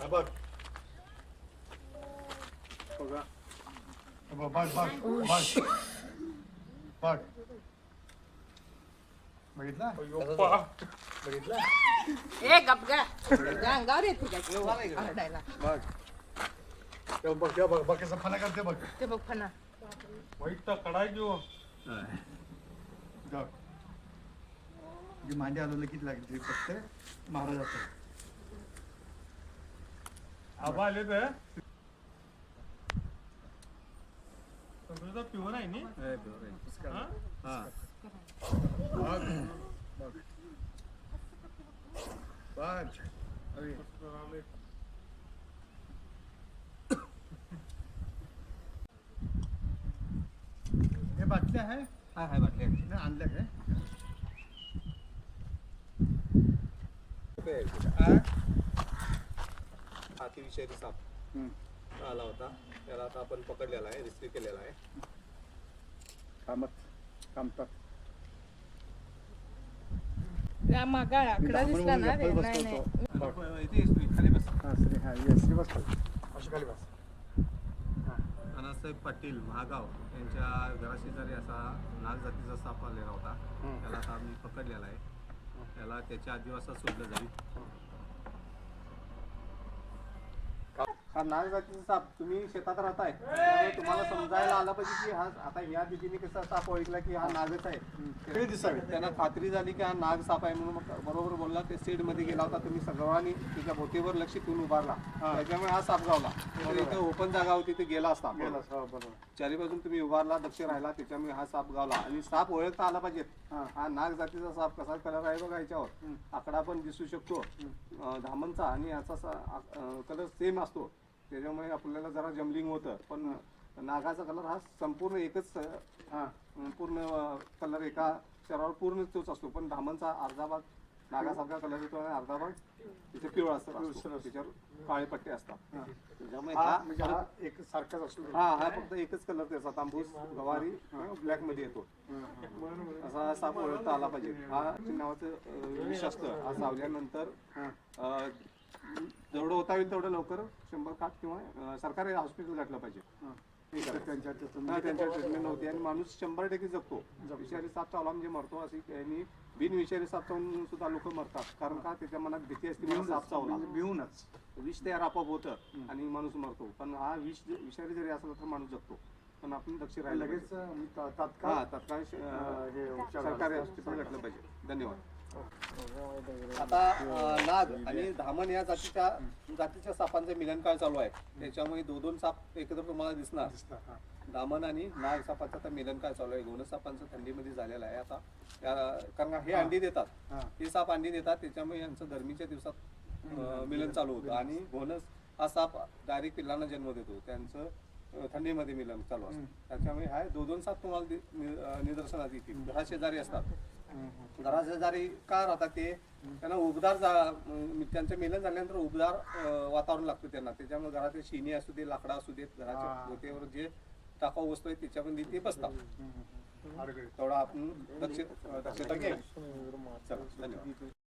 हा बघ बघा बघ बघ बघ बघ बघ बघितला बघितला ए गपगा अंगावर येते का आरडायला बघ तेव्हा बघ तेव्हा बघ बघ कसं फना करते बघ ते बघ फना वाईट कडाय घेऊ बघ जी मांडी हलवलं किती लागते फक्त महाराजाचं आबा आले तर पिऊन आहे नी? हा? बघ बघ. बघ. अरे. हे बाटल्या आहे? हा हाय बाटल्या आणल्या काय? हाती विषारी साप. आला होता. त्याला आता आपण पकडलेला आहे रिस्ट्री केलेला आहे. कामत कामतात. या मागा आकडा दिसला ना रे गप्पा नाही नाही. बसतो तो. बघ. इथे येस तू, खाली बस. हा श्री हा येस श्री बस अशी खाली बस. अनासाहेब पाटील महागाव यांच्या घराशेजारी असा नाग जातीचा साप आलेला होता त्याला आता आम्ही पकडलेला आहे. त्याला त्याच्या आदिवासात सोडलं जाईल. हा नाग जातीचा साप तुम्ही शेतात राहताय त्यामुळे तुम्हाला समजायला आलं पाहिजे की हा आता ह्या दिदीने कसा साप ओळखला की हा नागच आहे. ते दिसावे. त्यांना खात्री झाली की हा नाग साप आहे म्हणून मग बरोबर बोलला. ते शेडमध्ये गेला होता. तुम्ही सर्वांनी त्याच्या भोवतीवर लक्ष ठेवून उभारला. त्याच्यामुळे हा साप गावला. इथं ओपन जागा होती ते गेला असता हो बरोबर. चारी बाजून तुम्ही उभारला दक्ष राहिला त्याच्यामुळे हा साप गावला. आणि साप ओळखता आला पाहिजेत हा. नाग जातीचा साप कसा कलर आहे बघा याच्यावर. आकडा पण दिसू शकतो. अं, धामणचा आणि याचा कलर सेम असतो. त्याच्यामुळे आपल्याला जरा जम्बलिंग होतं. पण नागाचा कलर हा संपूर्ण एकच हा पूर्ण कलर एका शरीरावर पूर्ण तोच असतो. पण धामणचा अर्धा भाग नागासारखा कलर येतो आणि अर्धा भाग तिथे पिवळा असतो. त्याच्यावर काळे पट्टे असतात. त्याच्यामुळे हा म्हणजे एक सारखाच असतो. हा हा फक्त एकच कलर त्याचा. तांबूस गवारी ब्लॅकमध्ये येतो. असा हा साप ओळखता आला पाहिजे. हा नावाचं विष असतं. हा चावल्यानंतर अं, जेवढं होता होईल तेवढं लवकर शंभर काठ किंवा सरकारी हॉस्पिटल गाठलं पाहिजे. त्यांच्या ट्रीटमेंट नव्हती आणि माणूस शंभर टक्के जगतो. विषारी साप चावला म्हणजे मरतो अशी त्यांनी बिन विषारी साप चावून सुद्धा लोक मरतात. कारण का? त्याच्या मनात भीती असते मला साप चावला. म्हणजे भिवूनच विष तयार आपोआप होतं आणि माणूस मरतो. पण हा विष विषारी जरी असला तर माणूस जगतो. पण आपण लक्ष राहिलं लगेच तात्काळ तात्काळ हे सरकारी हॉस्पिटल घातलं पाहिजे. धन्यवाद. आता नाग आणि धामण या जातीच्या जातीच्या सापांचे मिलनकाळ चालू आहे. त्याच्यामुळे दोन दोन साप एकत्र तुम्हाला दिसणार. दामन आणि नाग सापाचा आता मिलनकाळ चालू आहे. घोणस सापांचं थंडीमध्ये झालेलं आहे आता. कारण का हे. अंडी देतात. हा. साप अंडी देतात. त्याच्यामुळे यांचं गरमीच्या दिवसात मिलन चालू होतं. आणि घोणस हा साप डायरेक्ट पिल्लांना जन्म देतो. त्यांचं थंडीमध्ये मिलन चालू असतं. त्याच्यामुळे हा दोन दोन साप तुम्हाला निदर्शनात येतील. घराशेजारी असतात. घराशेजारी का राहतात ते? त्यांना उबदार त्यांचं मिलन झाल्यानंतर उबदार वातावरण लागतं त्यांना. त्याच्यामुळे घरातील शिणी असू दे लाकडा असू देत घराच्या. गोत्यावर जे टाकाऊ वस्तू आहे त्याच्यामध्ये ते बसतात. तेवढा आपण दक्ष दक्षता चला धन्यवाद.